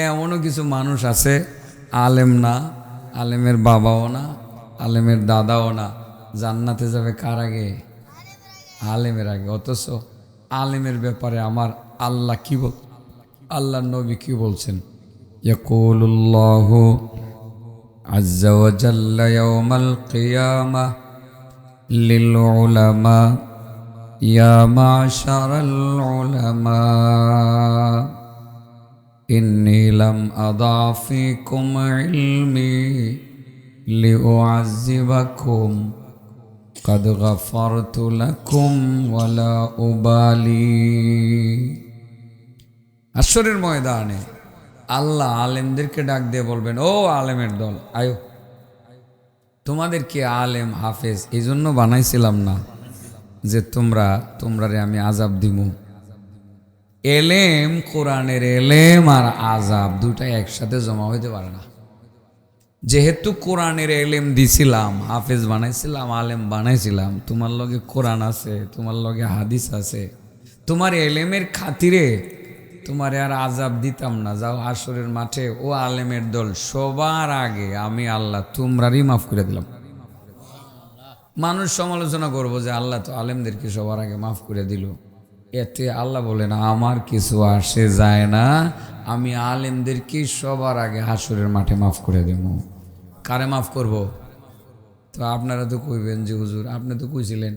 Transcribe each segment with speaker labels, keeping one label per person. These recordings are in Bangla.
Speaker 1: এমনও কিছু মানুষ আছে, আলেম না, আলেমের বাবাও না, আলেমের দাদাও না। জান্নাতে যাবে কার আগে? আলেমের আগে। অথচ আলেমের ব্যাপারে আমার আল্লাহ কি বল? আল্লাহ নবী কি বলছেন? উলামা ইয়া মাশারাল উলামা إني لم أضع فيكم علمي لأعذبكم قد غفرت لكم ولا أبالي আসরের ময়দানে আল্লাহ আলেমদেরকে ডাক দিয়ে বলবেন ও আলেমের দল আয়ো তোমাদেরকে আলেম হাফেজ এই জন্য বানাইছিলাম না যে তোমরা তোমরারে আমি আজাব দিমু এলেম, কোরআনের এলেম আর আজাব দুটাই একসাথে জমা হইতে পারে না। যেহেতু কোরআনের এলেম দিছিলাম, হাফেজ বানাইছিলাম, আলেম বানাইছিলাম, তোমার লগে কোরআন আছে, তোমার লগে হাদিস আছে, তোমার এলেমের খাতিরে তোমার আর আজাব দিতাম না। যাও আসরের মাঠে, ও আলেমের দল, সবার আগে আমি আল্লাহ তোমরারই মাফ করে দিলাম। মানুষ সমালোচনা করব যে আল্লাহ তো আলেমদেরকে সবার আগে মাফ করে দিল। এতে আল্লাহ বলেন, আমার কিছু আসে যায় না, আমি আলেমদেরকে সবার আগে হাসুরের মাঠে মাফ করে দেব। কারে মাফ করব? তো আপনারা তো কইবেন যে, হুজুর, আপনি তো কইছিলেন,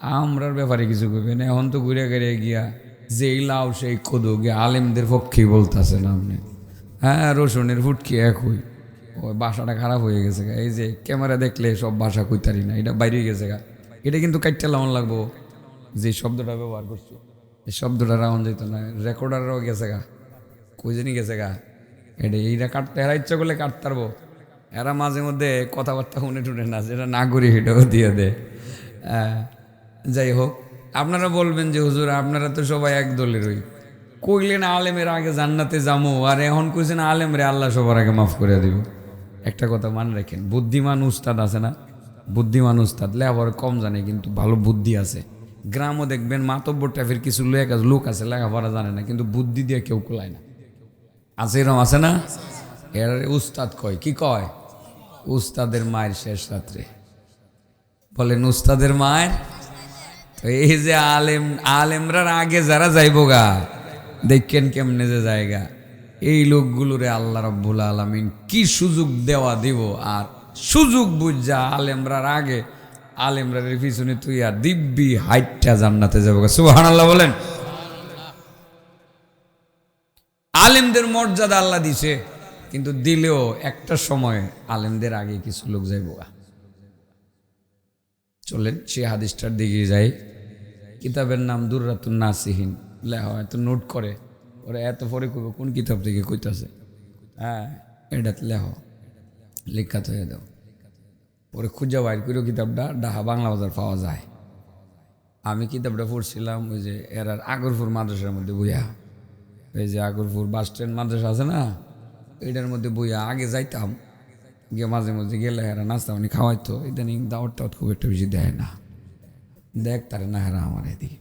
Speaker 1: আমরার ব্যাপারে কিছু কইবেন, এখন তো ঘুরে ঘুরে গিয়া যেই লাউ, সেই খোদো গিয়া আলেমদের পক্ষেই বলতেছেন আপনি। হ্যাঁ রসুনের ফুটকি একই। ওই বাসাটা খারাপ হয়ে গেছে গা। এই যে ক্যামেরা দেখলে সব বাসা কইতারি না, এটা বাইরে গেছে গা। এটা কিন্তু কাটতে লাগবো। যে শব্দটা ব্যবহার করছি এই শব্দটা রাউন যেত না রেকর্ডারও গেছে গা। কই জানি গেছে গা। এটা এইটা কাটতে, এরা ইচ্ছা করলে কাটতে পারব। এরা মাঝে মধ্যে কথাবার্তা শুনে টুনে না, যেটা না করি সেটাও দিয়ে দে। যাই হোক, আপনারা বলবেন যে, হুজুর, আপনারা তো সবাই এক দলেরই। কইলেন আলেমের আগে জান্নাতে যামো, আর এখন কইছেন আলেম রে আল্লাহ সবার আগে মাফ করে দিব। একটা কথা মনে রাখেন, বুদ্ধিমান উস্তাদ আছে না? বুদ্ধিমান উস্তাদ লেখাপড়া কম জানে, কিন্তু ভালো বুদ্ধি আছে। গ্রামও দেখবেন মাতব্বর টাইপের কিছু লোক আছে লোক আছে, লেখাপড়া জানে না, কিন্তু বুদ্ধি দিয়ে কেউ কোলায় না। আছে এরকম, আছে না? এর উস্তাদ কয়, কি কয়? উস্তাদের মায়ের শেষ রাত্রে। বলেন, উস্তাদের মায়ের? তো এই যে আলেম আলেমরার আগে যারা যাইব গা, দেখেন কেমনে যে জায়গা। এই লোকগুলোরে আল্লাহ রব্বুল আলমিন কি সুযোগ দেওয়া দিব? আর সুযোগ বুঝা আলেমরার আগে আলেমরার পিছনে তুই আর দিব্যি হাইটটা জান্নাতে যাব সুহান আল্লাহ বলেন। আলেমদের মর্যাদা আল্লাহ দিছে, কিন্তু দিলেও একটা সময় আলেমদের আগে কিছু লোক যাইব চলেন, সে হাদিসটার দিকে যাই। কিতাবের নাম দুর্রাতুন নাসিহীন। লেখা হয়তো নোট করে। ওরা এত পরে কইব, কোন কিতাব থেকে কইতাছে? হ্যাঁ এটাতে লেখ লেখাত হয়ে দাও। পরে খুঁজা বাইর করে কিতাবটা ডাহা বাংলা বাজার পাওয়া যায়। আমি কিতাবটা পড়ছিলাম ওই যে এরার আগরপুর মাদ্রাসার মধ্যে বইয়া। এই যে আগরপুর বাস স্ট্যান্ড মাদ্রাসা আছে না, এটার মধ্যে বইয়া আগে যাইতাম। গিয়ে মাঝে মাঝে গেলে হেরা নাস্তা উনি খাওয়াইতো, ইদানিং দাওয়াত টাওয়াত খুব একটা বেশি দেয় না। দেখ তারে না হেরা আমার এদিকে,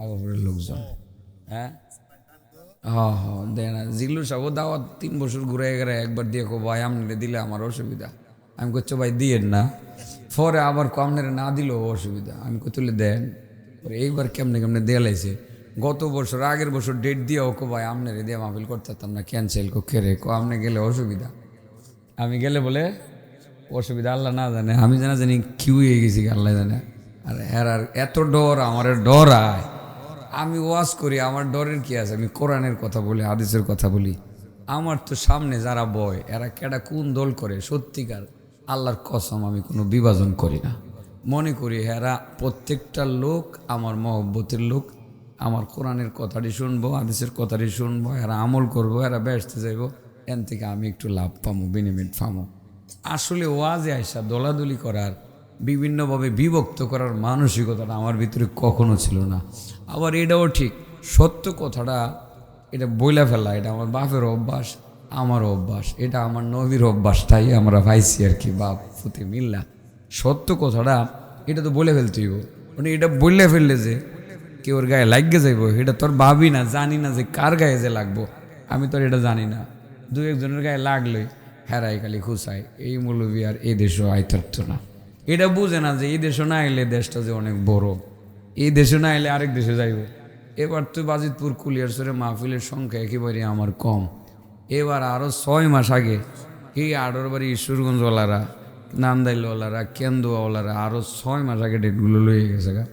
Speaker 1: আগরপুরের লোকজন। হ্যাঁ? হ হ, দেয় না। জিল্লু সাহেব দাওয়াত তিন বছর ঘুরে গেলে একবার দিয়ে কো ভাই, আমনে দিলে আমার অসুবিধা। আমি করছ ভাই, দিয়েন না। পরে আবার কমনের না দিলেও অসুবিধা। আমি কো দেন। পরে এইবার কেমনে কেমনে দেয়ালাইছে গত বছর, আগের বছর ডেট দিয়ে ওকে ভাই, আমনের দিয়ে মাহফিল করতে পারতাম না ক্যান্সেল কো খেরে কো, আমনে গেলে অসুবিধা। আমি গেলে বলে, অসুবিধা, আল্লাহ না জানে। আমি জানা জানি কিউ হয়ে গেছি আল্লাহ জানে। আর এর আর এত ডর, আমার ডর আয়। আমি ওয়াজ করি, আমার ডরের কি আছে? আমি কোরআনের কথা বলি, হাদিসের কথা বলি। আমার তো সামনে যারা বয়, এরা কেডা কোন দল করে? সত্যিকার। আল্লাহর কসম, আমি কোনো বিভাজন করি না। মনে করি এরা প্রত্যেকটা লোক আমার মহব্বতের লোক। আমার কোরআনের কথাটি শুনব, হাদিসের কথাটি শুনব এরা আমল করব এরা ব্যস্ত যাইব। এন থেকে আমি একটু লাভ পামো বেনিফিট পামো। আসলে ওয়াজে আইসা দলাদলি করার, বিভিন্নভাবে বিভক্ত করার মানসিকতাটা আমার ভিতরে কখনো ছিল না। আবার এটাও ঠিক, সত্য কথাটা, এটা বইলা ফেলা, এটা আমার বাপের অভ্যাস। আমারও অভ্যাস, এটা আমার নবীর অভ্যাসটাই আমরা পাইছি আর কি, বাপ ফুতে মিল্লা। সত্য কথাটা, এটা তো বলে ফেলতেই মানে এটা বললে ফেললে যে কে ওর গায়ে লাগিয়ে যাইব, এটা তোর ভাবি না, জানি না যে কার গায়ে যে লাগবো। আমি তোর এটা জানি না। দু একজনের গায়ে লাগলে হেরাই খালি খুশায় এই মৌলবি আর এই দেশও থাকতো না। এটা বুঝে না যে এই দেশও না এলে দেশটা যে অনেক বড়। এই দেশে না এলে আরেক দেশে যাইব। এবার তো বাজিতপুর কুলিয়ারসরে মাহফিলের সংখ্যা একেবারে আমার কম। এবার আরও ছয় মাস আগে এই আডর বাড়ি ঈশ্বরগঞ্জওয়ালারা, নান্দাইলওয়ালারা, কেন্দুয়াওয়ালারা আরও ছয় মাস আগে ডেটগুলো লয়ে গেছে গা।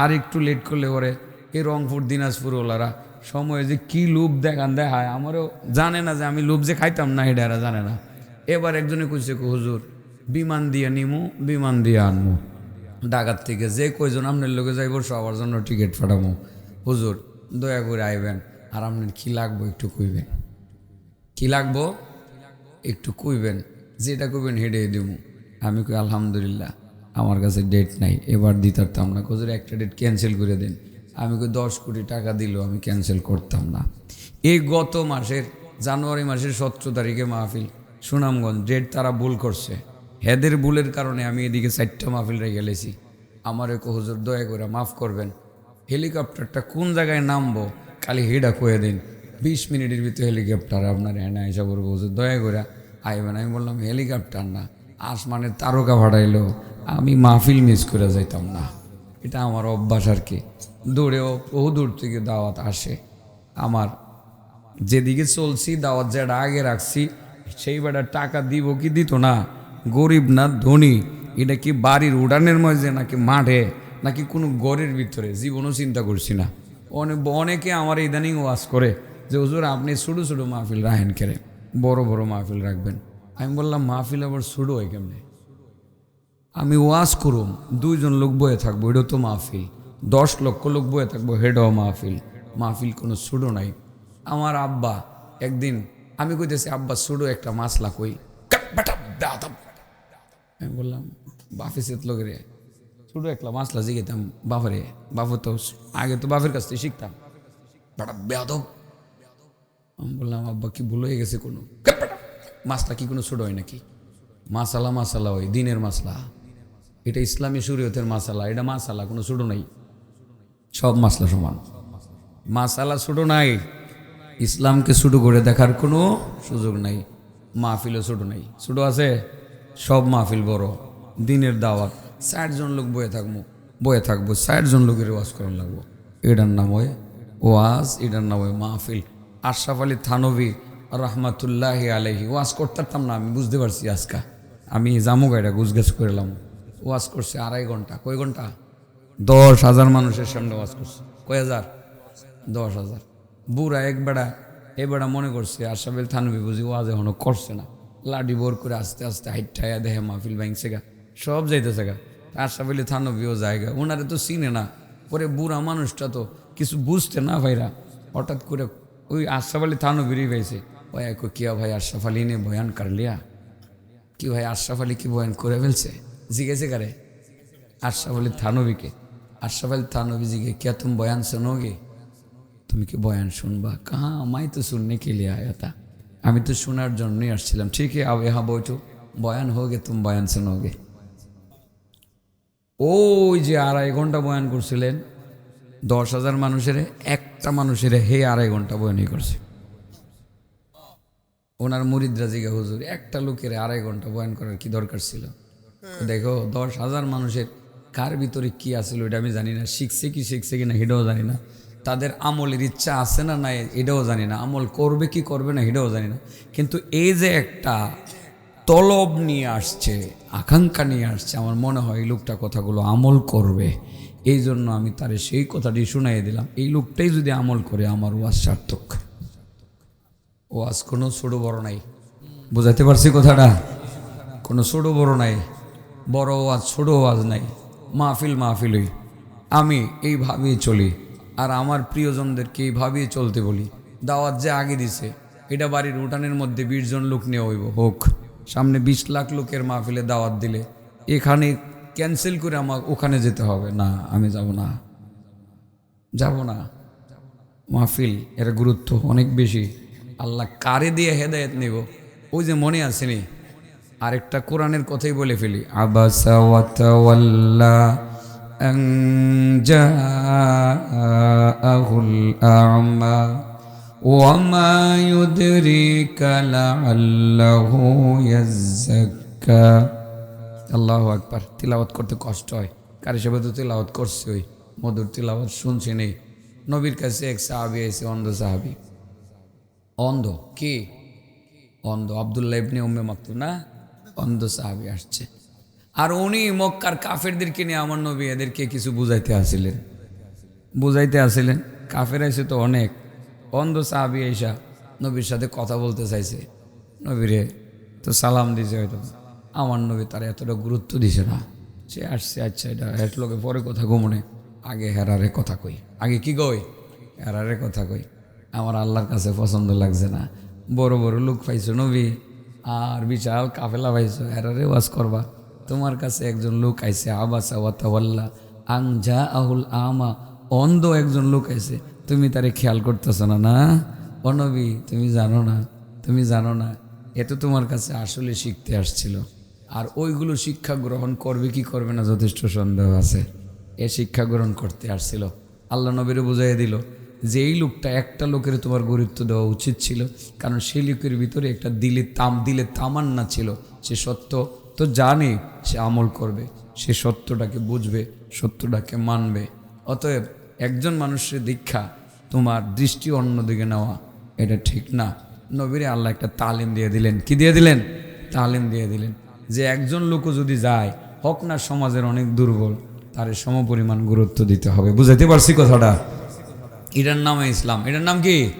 Speaker 1: আর একটু লেট করলে পরে এই রংপুর, দিনাজপুরওয়ালারা সময়ে যে কি লোভ দেখান দেখায়, আমারও জানে না যে আমি লোভ যে খাইতাম না এরা জানে না। এবার একজনে কইছে হুজুর, বিমান দিয়ে নিমু, বিমান দিয়ে আনমু। ঢাকার থেকে যে কয়জন আপনার লোকে যাইব, সবার জন্য টিকিট ফাটামো। হুজুর, দয়া করে আইবেন, আর আপনার কি লাগবো একটু কইবেন। কি লাগবো? একটু কইবেন, যেটা কইবেন হেডে দেবো। আমি কই, আলহামদুলিল্লাহ, আমার কাছে ডেট নাই, এবার দিতারতাম না। কোজোর একটা ডেট ক্যান্সেল করে দিন। আমি কই, দশ কোটি টাকা দিলেও আমি ক্যান্সেল করতাম না। এই গত মাসের, জানুয়ারি মাসের সতেরো তারিখে মাহফিল, সুনামগঞ্জ ডেট তারা ভুল করছে। হেদের ভুলের কারণে আমি এদিকে চারটা মাহফিল রেখে গেলেছি আমার এক হুজুর, দয়া করে মাফ করবেন। হেলিকপ্টারটা কোন জায়গায় নামবো, খালি হেডা কয়ে দিন। বিশ মিনিটের ভিতরে হেলিকপ্টার আপনার হ্যাঁ এসে বলব হুজুর দয়া করে আইবেন। আমি বললাম হেলিকপ্টার না, আসমানের তারকা ভাড়াইলো আমি মাহফিল মিস করে যাইতাম না। এটা আমার অভ্যাস আর কি। দূরেও বহু দূর থেকে দাওয়াত আসে। আমার যেদিকে চলছি, দাওয়াত যেটা আগে রাখছি, সেই বেটা টাকা দিব কি দিত না? গরিব না ধনী? এটা কি বাড়ির উড়ানের মধ্যে নাকি মাঠে? নাকি কোনো গড়ের ভিতরে? জীবনও চিন্তা করছি না। অনেক অনেকে আমার ইদানিং ওয়াজ করে যে, হুজুর, আপনি ছোটো ছোটো মাহফিল রাখেন কেড়ে বড় বড় মাহফিল রাখবেন। আমি বললাম, মাহফিল আবার ছোটো হয় কেমনে? আমি ওয়াজ করুম, দুইজন লোক বয়ে থাকব এটাও তো মাহফিল। দশ লক্ষ লোক বয়ে থাকব হেডও মাহফিল। মাহফিল কোনো সুডো নাই। আমার আব্বা একদিন, আমি কইতেছি, আব্বা সুডো একটা মাছলা কই? আমি বললাম বাফে সেত লোকের ছোটো একটা মাছলা জিগেতাম বাফারে বাফু তো আগে তো বাফের কাছ থেকে শিখতাম। বাটা, বেয়াদব। আমি বললাম, আব্বা, কি ভুল হয়ে গেছে কোনো? মাছটা কি কোনো ছোট হয় নাকি? মাসালা মাসালা ওই দিনের মাসলা এটা ইসলামী শরীয়তের মাসালা, এটা মাসালা, কোনো ছোট নাই। সব মাসলা সমান। মাসালা ছোট নাই। ইসলামকে ছোট করে দেখার কোনো সুযোগ নাই। মাহফিলও ছোট নাই। ছোট আছে? সব মাহফিল বড়। দিনের দাওয়াত। ষাট জন লোক বয়ে থাকব। বয়ে থাকব। ষাট জন লোকের ওয়াজ করার লাগবো। এটার নাম হয় ওয়াজ, এটার নাম হয় মাহফিল। আশরাফ আলী থানবী রহমাতুল্লাহ আলহি ওয়াজ করতাম না, আমি বুঝতে পারছি আজকা। আমি জামু গাড়িটা গুজগাছ করলাম ওয়াজ করছে আড়াই ঘণ্টা। কয় ঘণ্টা? দশ হাজার মানুষের সামনে ওয়াজ করছে। কয় হাজার? দশ হাজার। বুড়া এক বেড়া, এ বেড়া মনে করছে আশরাফেল থানবি বুঝি ওয়াজ এখনও করছে না। লাডি বোর করে আস্তে আস্তে হাইটাইয়া দেহে মাহফিল ভাঙছে গা। সব যাইতেছে গা। আশরাফ আলী থানবিও জায়গা ওনারে তো চিনে না। পরে বুড়া মানুষটা তো কিছু বুঝতে না ভাইরা, হঠাৎ করে ওই আশরাফ আলী থানবিরই পাইছে ওই এক কিয়া ভাই আশরাফ আলী নে বয়ান কর লিয়া কি ভাই আশরাফ আলী কি বয়ান করে ফেলছে জিজ্ঞেসে করে আশরাফ আলী থানবিকে আশরাফ আলী থানবি জিগে क्या तुम बयान सुनोगे তুমি কি বয়ান শুনবা কাহা আমায় তো শুননে কে লিয়ে আয়া তা আমি তো শোনার জন্যই আসছিলাম ঠিক আছে আবে হ্যাঁ বইটো বয়ান হোগে তুমি বয়ান শোনোগে ওই যে আড়াই ঘন্টা বয়ান করছিলেন দশ হাজার মানুষের, একটা মানুষের হে আড়াই ঘণ্টা বয়ানই করছে। ওনার মুরিদরা জিগা, হুজুর, একটা লোকের আড়াই ঘণ্টা বয়ান করার কি দরকার ছিল? দেখো, দশ হাজার মানুষের কার ভিতরে কি আসছিল এটা আমি জানি না। শিখছে কি শিখছে কি না এটাও জানি না। তাদের আমলের ইচ্ছা আছে না নাই এটাও জানি না। আমল করবে কি করবে না এটাও জানি না। কিন্তু এই যে একটা তলব নিয়ে আসছে, আকাঙ্ক্ষা নিয়ে আসছে, আমার মনে হয় এই লোকটা কথাগুলো আমল করবে। এই জন্য আমি তারে সেই কথাটি শুনাই দিলাম। এই লোকটাই যদি আমল করে, আমার ওয়াজ সার্থক। ওয়াজ কোনো ছোটো বড় নাই। বুঝাতে পারছি কথাটা? কোনো ছোটো বড় নাই, বড় ওয়াজ, ছোটো ওয়াজ নাই। মাহফিল মাহফিলই আমি এইভাবেই চলি, আর আমার প্রিয়জনদেরকে এইভাবেই চলতে বলি। দাওয়াত যে আগে দিছে, এটা বাড়ির উঠানের মধ্যে বিশ জন লোক নিয়ে হইব। হোক, সামনে বিশ লাখ লোকের মাহফিলে দাওয়াত দিলে, এখানে ক্যান্সেল করে আমার ওখানে যেতে হবে না আমি যাব না যাব না মাহফিল এর গুরুত্ব অনেক বেশি আল্লাহ কারে দিয়ে হেদায়ত নিব ওই যে মনে আসেনি আরেকটা কোরআনের কথাই বলে ফেলি আবাসা ওয়াতাওয়াল্লা আন জাআহুল আ'মা وما يدريك لعله يزكى আল্লাহ আকবার। তিলাওয়াত করতে কষ্ট হয়। কার হিসেবে তো তিলাওয়াত করছে ওই মধুর তিলাওয়াত শুনছে নেই। নবীর কাছে এক সাহাবি এসে অন্ধ সাহাবি। অন্ধ? কি? অন্ধ? আবদুল্লাহ ইবনে উম্মে মাকতু না? অন্ধ সাহাবি আসছে। আর উনি মক্কার কাফেরদেরকে নিয়ে আমার নবী এদেরকে কিছু বুঝাইতে আসিলেন। বুঝাইতে আসিলেন, কাফের এসে তো অনেক। অন্ধ সাহাবি এসা নবীর সাথে কথা বলতে চাইছে। নবীরে তো সালাম দিছে হয়তো। আমার নবী তারা এতটা গুরুত্ব দিছে না। সে আসছে আচ্ছা এটা হেট লোকে পরে কথা ঘুমনে আগে হেরারে কথা কই। আগে কি কই? হেরারে কথা কই। আমার আল্লাহর কাছে পছন্দ লাগছে না। বড় বড় লোক পাইছো নবী। আর বিশাল কাফেলা পাইছো। হেরারে ওয়াজ করবা। তোমার কাছে একজন লোক আইছে, আবাসা ওয়াতাওয়াল্লা আং যা আহুল আমা। অন্ধ একজন লোক আইছে। তুমি তারে খেয়াল করতেছো না না? অনবী তুমি জানো না। তুমি জানো না। এ তো তোমার কাছে আসলে শিখতে আসছিল। আর ওইগুলো শিক্ষা গ্রহণ করবে, কি করবে না যথেষ্ট সন্দেহ আছে। এ শিক্ষা গ্রহণ করতে আসছিল। আল্লাহ নবীরে বুঝাইয়া দিল যে এই লোকটা একটা লোকের তোমার গুরুত্ব দেওয়া উচিত ছিল, কারণ সেই লোকের ভিতরে একটা দিলে তাম, দিলে তামান্না ছিল। সে সত্য তো জানে, সে আমল করবে। সে সত্যটাকে বুঝবে, সত্যটাকে মানবে। অতএব একজন মানুষের দীক্ষা তোমার দৃষ্টি অন্যদিকে নেওয়া, এটা ঠিক না। নবীরে আল্লাহ একটা তালিম দিয়ে দিলেন। কি দিয়ে দিলেন? তালিম দিয়ে দিলেন। যে একজন লোকও যদি যায়, হক না সমাজের অনেক দুর্বল, তার সমপরিমাণ গুরুত্ব দিতে হবে। বুঝাইতে পারছি কথাটা? এটার নাম ইসলাম। এটার নাম কি?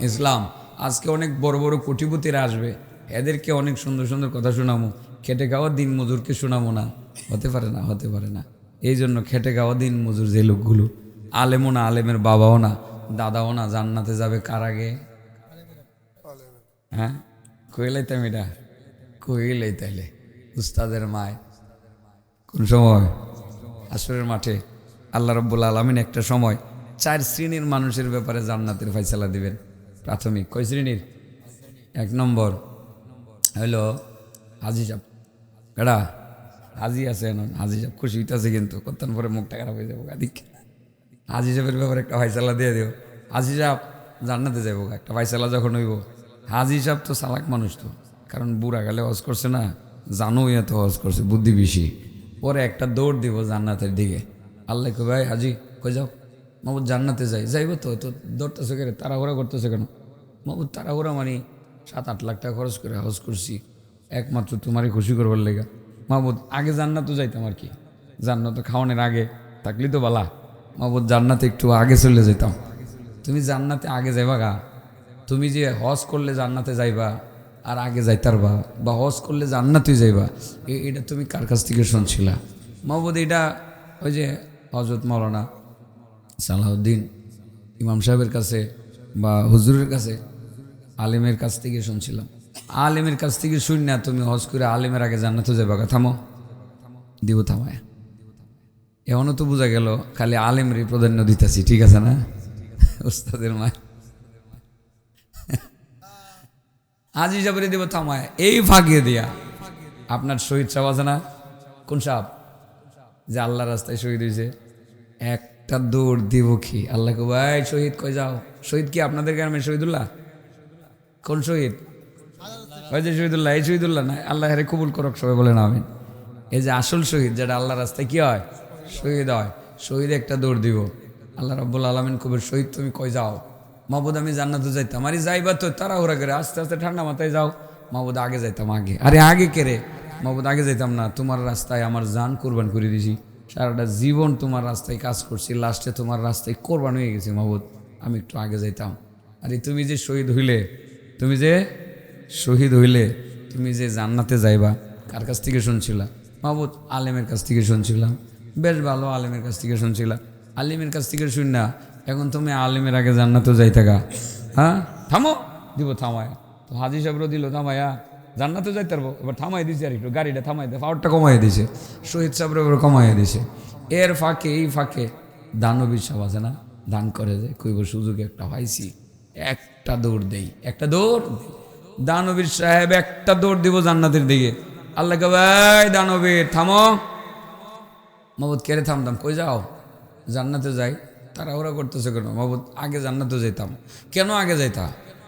Speaker 1: ইসলাম। আজকে অনেক বড় বড় কোটিপতিরা আসবে, এদেরকে অনেক সুন্দর সুন্দর কথা শোনাবো। খেটে খাওয়া দিন মজুরকে শোনাবো না। হতে পারে না, হতে পারে না। এই জন্য খেটে খাওয়া দিন মজুর যে লোকগুলো, আলেমও না, আলেমের বাবাও না, দাদাও না, জান্নাতে যাবে কার আগে? হ্যাঁ? কইলাইতাম এটা। কইলাই তাইলে। উস্তাদের মায়। কোন সময়? আসরের মাঠে। আল্লাহ রব্বুল আলমিন একটা সময় চার শ্রেণির মানুষের ব্যাপারে জান্নাতের ফয়সালা দিবেন। প্রাথমিক। কয় শ্রেণির? এক নম্বর হলো হাজি সাপ বেড়া, হাজি আছে এখন। হাজি সাপ খুশি হইতেছে কিন্তু। কতক্ষণ পরে মুখটা খারাপ হয়ে যাব আদিক হাজি সাহেবের ব্যাপারে একটা ফয়সালা দিয়ে দিও। হাজি সাহেব জান্নাতে যাব একটা ফয়সালা যখন হইব। হাজি সাহেব তো চালাক মানুষ তো। কারণ বুড়া গেলে হজ করছে না। জানো এত হজ করছে, বুদ্ধি বেশি। পরে একটা দৌড় দিব জান্নাতের দিকে। আল্লাহ কই ভাই, হাজি, কই যাও? মাবুদ জান্নাতে যাই যাইব তো তো দৌড়তেছে কেন? তাড়াহুড়া করতেছে কেন? মাবুদ তাড়াহুড়া মানে সাত আট লাখ টাকা খরচ করে হজ করছি। একমাত্র তোমারই খুশি করবার লেগা। মাহবুদ আগে জান্নাতও যাইতাম আর কি। জান্নাত খাওয়ানোর আগে। থাকলি তো বালা। মাহবুদ জান্নাতে একটু আগে চলে যেতাম তুমি জান্নাতে আগে যাইবা গা। তুমি যে হজ করলে জান্নাতে যাইবা আর আগে যাইতারবা বা বা হজ করলে জান্নাতে যাইবা। এটা তুমি কার কাছ থেকে শুনছিলা? মাহবুদ এটা ওই যে হজরত মৌলানা সালাউদ্দিন ইমাম সাহেবের কাছে বা হুজুরের কাছে আলেমের কাছ থেকে শুনছিলাম। আলেমের কাছ থেকে শুন না তুমি হজ করে আলেমের আগে জান্নাতে যাবা থামো। দিব থামায়। এমনও তো বোঝা গেল, খালি আলেমরই প্রাধান্য দিতেছি, ঠিক আছে না? ওস্তাদের মায় আজ হিসাবে দিব থামায়, এই ফাঁকিয়ে দিয়া। আপনার শহীদ সাহেব আছে না? কোন সাহেব? যে আল্লাহ রাস্তায় শহীদ হয়েছে একটা দৌড় দিব কি? আল্লাহকে ভাই শহীদ কই যাও? শহীদ কি আপনাদের গ্রামের শহীদুল্লাহ? কোন শহীদ? ওই যে শহীদুল্লাহ, এই শহীদুল্লাহ না? আল্লাহ হেরে কবুল করক, সবাই বলেন আমিন। এই যে আসল শহীদ, যেটা আল্লাহ রাস্তায় কি হয়? শহীদ হয়। শহীদ একটা দৌড় দিব। আল্লাহ রব্বুল আলমিন কবির শহীদ, তুমি কই যাও? মাহবুদ আমি জান্নাতে যাইতাম। আরে যাইবা তো, তাড়াহুড়া করে, আস্তে আস্তে ঠান্ডা মাথায় যাও। মাহবুদ আগে যাইতাম, আগে। আরে আগে কেরে মাহবুদ আগে যাইতাম না, তোমার রাস্তায় আমার জান কোরবান করে দিছি। সারাটা জীবন তোমার রাস্তায় কাজ করছি, লাস্টে তোমার রাস্তায় কোরবান হয়ে গেছি মাহবুদ আমি একটু আগে যাইতাম। আরে তুমি যে শহীদ হইলে, তুমি যে শহীদ হইলে, তুমি যে জান্নাতে যাইবা, কার কাছ থেকে শুনছিলা? মাহবুদ আলেমের কাছ থেকে শুনছিলাম। বেশ ভালো, আলেমের কাছ থেকে শুনছিলাম আলিমের কাছ থেকে শুন না এখন তুমি আলিমের আগে জান্নাতেও যাই থাকা হ্যাঁ? থামো। দিব, থামায়। তো হাজি সাহেবরও দিল, থামায়া। জান্নাতে যাইতে পারব। এবার থামাই দিছে আর একটু, গাড়িটা থামাই দেয় পাওয়ারটা কমাই দিছে। শহীদ সাহেবের এবার কমাই দিছে। এর ফাঁকে, এই ফাঁকে দানবীর সব আছে না? দান করে যে, কইব, সুযোগে একটা পাইছি। একটা দৌড় দেই। একটা দৌড়। দানবীর সাহেব একটা দৌড় দিব জান্নাতের দিকে। আল্লাহ ভাই দানবীর থামো। মাবুদ কেড়ে থামতাম? কই যাও? জান্নাতে যাই। তারা ওরা করতেছে কেন? মাহবুদ আগে জান্নাতে যেতাম কেন আগে যাইতা?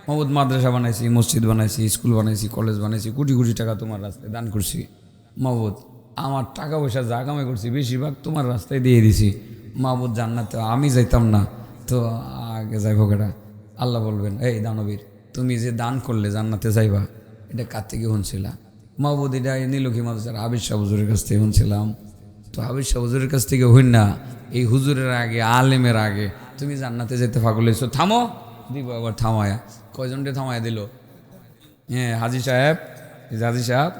Speaker 1: মাহবুদ মাদ্রাসা বানাইছি, মসজিদ বানাইছি, স্কুল বানাইছি, কলেজ বানাইছি, কোটি কোটি টাকা তোমার রাস্তায় দান করছি। মাহবুদ আমার টাকা পয়সা যা কামাই করছি, বেশিরভাগ তোমার রাস্তায় দিয়ে দিছি। মাহবুদ জান্নাতে আমি যাইতাম না। তো আগে যাইব কেটা আল্লাহ বলবেন, এই দানবীর, তুমি যে দান করলে জান্নাতে যাইবা, এটা কার থেকে শুনছিলা মাহবুদ এটা নীলক্ষী মাদ্রাসার হাবিজ শাহ হুজুরের কাছ থেকে শুনছিলাম তো শাহ হুজুরের কাছ থেকে হইন না, এই হুজুরের আগে, আলেমের আগে। তুমি জান্নাতে যেতে পাগল হয়েছো থামো। দিব আবার থামায়া। কয়জনকে থামায়া দিল? হ্যাঁ হাজি সাহেব হাজি সাহেব,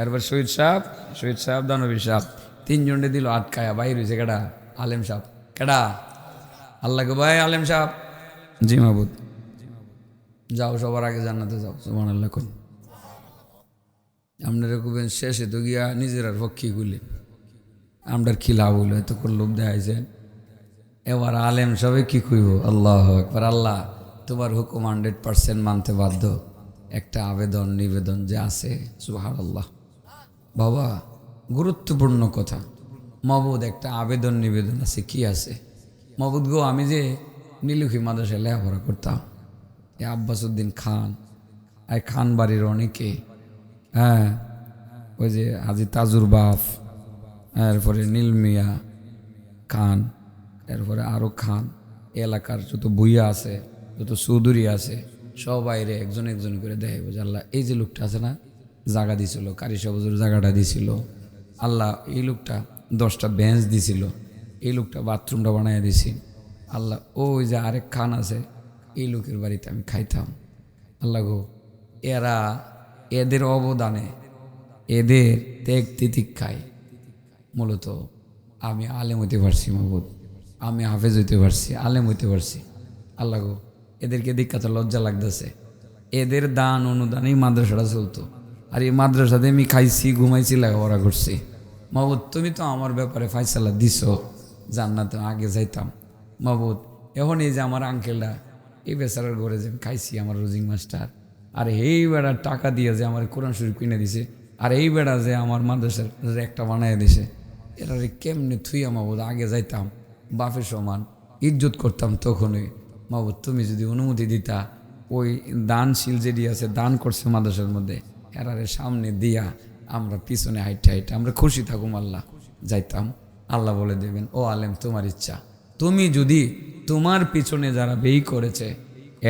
Speaker 1: এরপর শহীদ সাহেব শহীদ সাহেব, দানবীর সাহেব। তিনজনকে দিল আটকায়া। বাইর হয়েছে কেডা? আলেম সাহেব। কেডা? আল্লাহকে ভাই আলেম সাহেব। জি মাহবুদ যাও, সবার আগে জান্নাতে যাও। সুমান আল্লাহ কোন আপনারা শেষে তো গিয়া নিজের আর পক্ষে গুলি আমরার কি লাভ এত করে লোভ দেখাইছে এবার আলেম সবে কি কইব? আল্লাহ একবার আল্লাহ, তোমার হুকুম হান্ড্রেড পার্সেন্ট মানতে বাধ্য। একটা আবেদন, নিবেদন যে আছে সুহার আল্লাহ বাবা, গুরুত্বপূর্ণ কথা। মবুদ, একটা আবেদন, নিবেদন আছে, কি আছে? মবুদ গো, আমি যে নীলুখী মাদ্রাসায় লেখাপড়া করতাম, এ আব্বাস উদ্দিন খান, আর খান বাড়ির অনেকে হ্যাঁ ওই যে হাজি তাজুর বাফ এরপরে নীলমিয়া খান, এরপরে আরও খান। এলাকার যত বুইয়া আছে, যত চৌধুরী আছে সবাই রে একজন একজন করে দেয়। বোঝা আল্লাহ, এই যে লোকটা আছে না, জায়গা দিছিল, কারি সবুজের জায়গাটা দিছিল। আল্লাহ, এই লোকটা দশটা বেঞ্চ দিছিল, এই লোকটা বাথরুমটা বানাই দিছি। আল্লাহ ওই যে আরেক খান আছে, এই লোকের বাড়িতে আমি খাইতাম। আল্লাহ গো, এরা এদের অবদানে, এদের ত্যাগ তিতিক্ষায় মূলত আমি আলেম হইতে পারছি মাহবুদ আমি হাফেজ হইতে পারছি, আলেম হইতে পারছি। আল্লাহ গো, এদেরকে দীক্ষাতে লজ্জা লাগতেছে। এদের দান অনুদানেই মাদ্রাসাটা চলতো। আর এই মাদ্রাসাতে আমি খাইছি, ঘুমাইছি, লেখাপড়া করছি। মাহবুদ তুমি তো আমার ব্যাপারে ফাইসালা দিছ, জান্নাতে আগে যাইতাম। মাহবুদ এখন এই যে আমার আঙ্কেলটা এই বেচারার ঘরে যে খাইছি, আমার রোজিং মাস্টার। আর এই টাকা দিয়ে যে আমার কোরআন শরীফ কিনে দিছে আর এই বেড়া যে আমার মাদ্রাসার একটা বানায় দিছে, এরা কেমনে থুই মাহবুদ, আগে যাইতাম, বাপের সমান ইজ্জত করতাম তখনই। মাহবুদ, তুমি যদি অনুমতি দিতা, ওই দানশীল যেটি আছে, দান করছে মাদ্রাসার মধ্যে এরারে সামনে দিয়া আমরা পিছনে হাইটে হাইটে, আমরা খুশি থাকুম, আল্লাহ। যাইতাম, আল্লাহ বলে দেবেন, ও আলেম, তোমার ইচ্ছা। তুমি যদি তোমার পিছনে যারা বেই করেছে,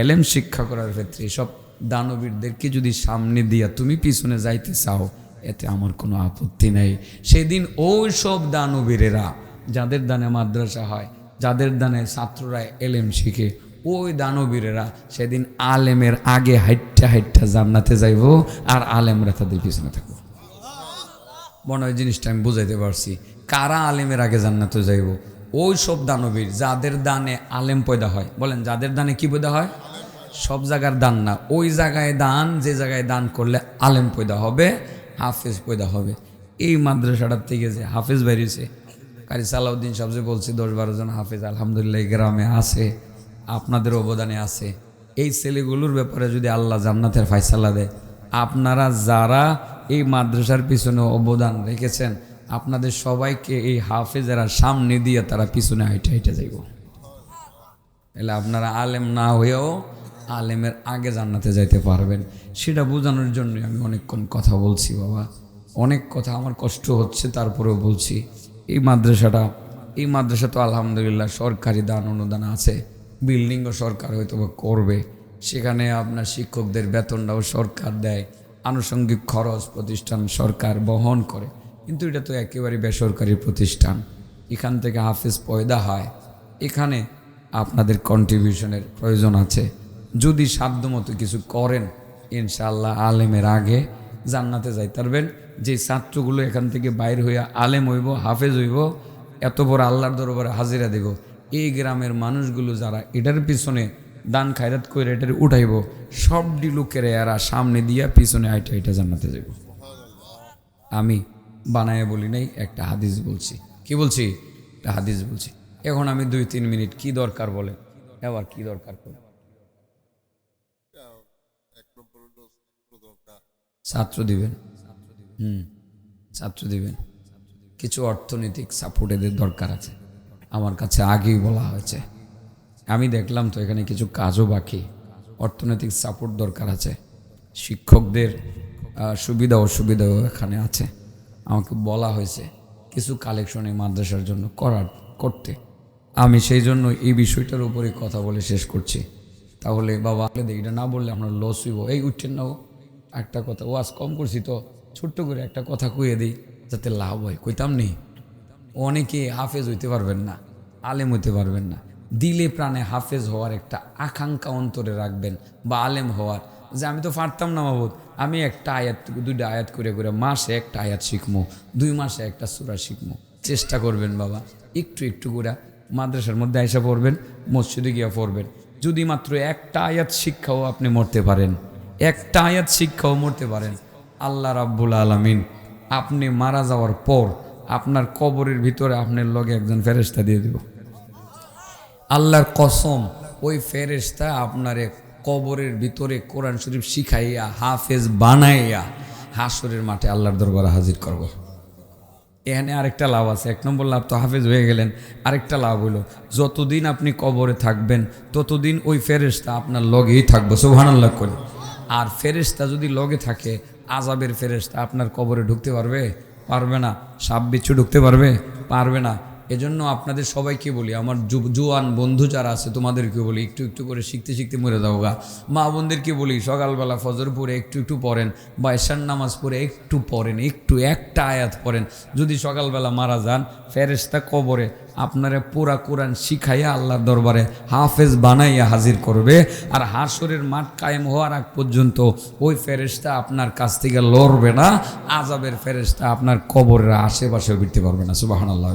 Speaker 1: এলেম শিক্ষা করার ক্ষেত্রে সব দানবীরদেরকে যদি সামনে দিয়া তুমি পিছনে যাইতে চাও, এতে আমার কোনো আপত্তি নাই। সেদিন ওই সব দানবীরেরা, যাদের দানে মাদ্রাসা হয়, যাদের দানে ছাত্ররা এলেম শিখে, ওই দানবীরেরা সেদিন আলেমের আগে হাইটটা হাইটটা জান্নাতে যাইব আর আলেমরা তাদের পিছনে থাকব। মনে হয় জিনিসটা আমি বুঝাইতে পারছি। কারা আলেমের আগে জান্নাতে যাইব? ওই সব দানবীর, যাদের দানে আলেম পয়দা হয়। বলেন, যাদের দানে কি পয়দা হয়? সব জায়গার দান না। ওই জায়গায় দান, যে জায়গায় দান করলে আলেম পয়দা হবে, হাফেজ পয়দা হবে। এই মাদ্রাসাটার থেকে যে হাফেজ বেরিয়েছে কারি সালাউদ্দিন সবচেয়ে বলছি দশ বারো জন হাফেজ আলহামদুলিল্লাহ গ্রামে আছে, আপনাদের অবদানে আছে। এই ছেলেগুলোর ব্যাপারে যদি আল্লাহ জান্নাতের ফাইসালা দেয়, আপনারা যারা এই মাদ্রাসার পিছনে অবদান রেখেছেন, আপনাদের সবাইকে এই হাফেজেরা সামনে দিয়ে তারা পিছনে হাইটে হাইটে যাইব। এলে আপনারা আলেম না হয়েও আলেমের আগে জান্নাতে যাইতে পারবেন। সেটা বোঝানোর জন্য আমি অনেকক্ষণ কথা বলছি, বাবা। অনেক কথা আমার কষ্ট হচ্ছে, তারপরেও বলছি, এই মাদ্রাসাটা, এই মাদ্রাসা তো আলহামদুলিল্লাহ সরকারি দান অনুদান আছে। বিল্ডিংও সরকার হয়তো বা করবে। সেখানে আপনার শিক্ষকদের বেতনটাও সরকার দেয়। আনুষঙ্গিক খরচ প্রতিষ্ঠান সরকার বহন করে। কিন্তু এটা তো একেবারে বেসরকারি প্রতিষ্ঠান। এখান থেকে হাফিজ পয়দা হয়। এখানে আপনাদের কন্ট্রিবিউশনের প্রয়োজন আছে। যদি সাধ্যমতো কিছু করেন, ইনশাআল্লাহ আলেমের আগে জান্নাতে যাই পারবেন। যে ছাত্রগুলো এখান থেকে বাইর হইয়া আলেম হইব, হাফেজ হইব, এত বড় আল্লাহর দরবারে হাজিরা দেব। এই গ্রামের মানুষগুলো যারা এটার পিছনে দান খায়রাত করে এটার উঠাইব সবটি লোকের এরা সামনে দিয়া পিছনে আইটা আইটা জান্নাতে যাব আমি বানায় বলি নাই, একটা হাদিস বলছি। কি বলছি? একটা হাদিস বলছি। এখন আমি দুই তিন মিনিট কি দরকার বলে এবার কি দরকার করে ছাত্র দিবেন। হুম, ছাত্র দিবেন। কিছু অর্থনৈতিক সাপোর্ট এদের দরকার আছে। আমার কাছে আগেই বলা হয়েছে। আমি দেখলাম তো এখানে কিছু কাজও বাকি। অর্থনৈতিক সাপোর্ট দরকার আছে। শিক্ষকদের সুবিধা, অসুবিধাও এখানে আছে। আমাকে বলা হয়েছে কিছু কালেকশন এই মাদ্রাসার জন্য করার, করতে। আমি সেই জন্য এই বিষয়টার উপরে কথা বলে শেষ করছি। তাহলে বাবা এটা না বললে আমরা লস হইব। এই উঠছেন না একটা কথা ওয়াজ কম করছি তো, ছোট্ট করে একটা কথা কইয়ে দিই, যাতে লাভ হয়। কইতাম নেই অনেকে হাফেজ হইতে পারবেন না, আলেম হইতে পারবেন না। দিলে প্রাণে হাফেজ হওয়ার একটা আকাঙ্ক্ষা অন্তরে রাখবেন, বা আলেম হওয়ার। যে আমি তো পারতাম না মাহবুদ আমি একটা আয়াত, দুইটা আয়াত করে করে মাসে একটা আয়াত শিখব দুই মাসে একটা সুরা শিখব চেষ্টা করবেন বাবা, একটু একটু করে মাদ্রাসার মধ্যে আয়সা পড়বেন, মসজিদে গিয়া পড়বেন। যদি মাত্র একটা আয়াত শিক্ষাও আপনি মরতে পারেন একটা আয়াত শিক্ষাও মরতে পারেন। আল্লাহ রাব্বুল আলামিন আপনি মারা যাওয়ার পর আপনার কবরের ভিতরে আপনার লগে একজন ফেরেস্তা দিয়ে দিব। আল্লাহর কসম, ওই ফেরেস্তা আপনারে কবরের ভিতরে কোরআন শরীফ শিখাইয়া, হাফেজ বানাইয়া হাসরের মাঠে আল্লাহর দরবারে হাজির করব। এখানে আরেকটা লাভ আছে, এক নম্বর লাভ তো হাফেজ হয়ে গেলেন। আরেকটা লাভ হলো যতদিন আপনি কবরে থাকবেন, ততদিন ওই ফেরেস্তা আপনার লগেই থাকব, সুবহানাল্লাহ করে। আর ফেরেস্তা যদি লগে থাকে আজাবের ফেরেস্তা আপনার কবরে ঢুকতে পারবে? পারবে না। সাপ বিচ্ছু ঢুকতে পারবে? পারবে না। এজন্য আপনাদের সবাইকে বলি, আমার জুয়ান বন্ধু যারা আছে, তোমাদেরকে বলি, একটু একটু করে শিখতে শিখতে মরে দাও গা। মা বোনদেরকে বলি, সকালবেলা ফজর পরে একটু একটু পড়েন, বা এশার নামাজ পড়ে একটু পড়েন, একটু একটা আয়াত পড়েন। যদি সকালবেলা মারা যান ফেরেস্তা কবরে আপনারা পুরা কোরআন শিখাইয়া আল্লাহর দরবারে হাফেজ বানাইয়া হাজির করবে। আর হাসরের মাঠ কায়েম হওয়ার আগ পর্যন্ত ওই ফেরেস্তা আপনার কাছ থেকে লড়বে না আজাবের ফেরেস্তা আপনার কবরের আশেপাশেও ফিরতে পারবে না। সুবাহান আল্লাহ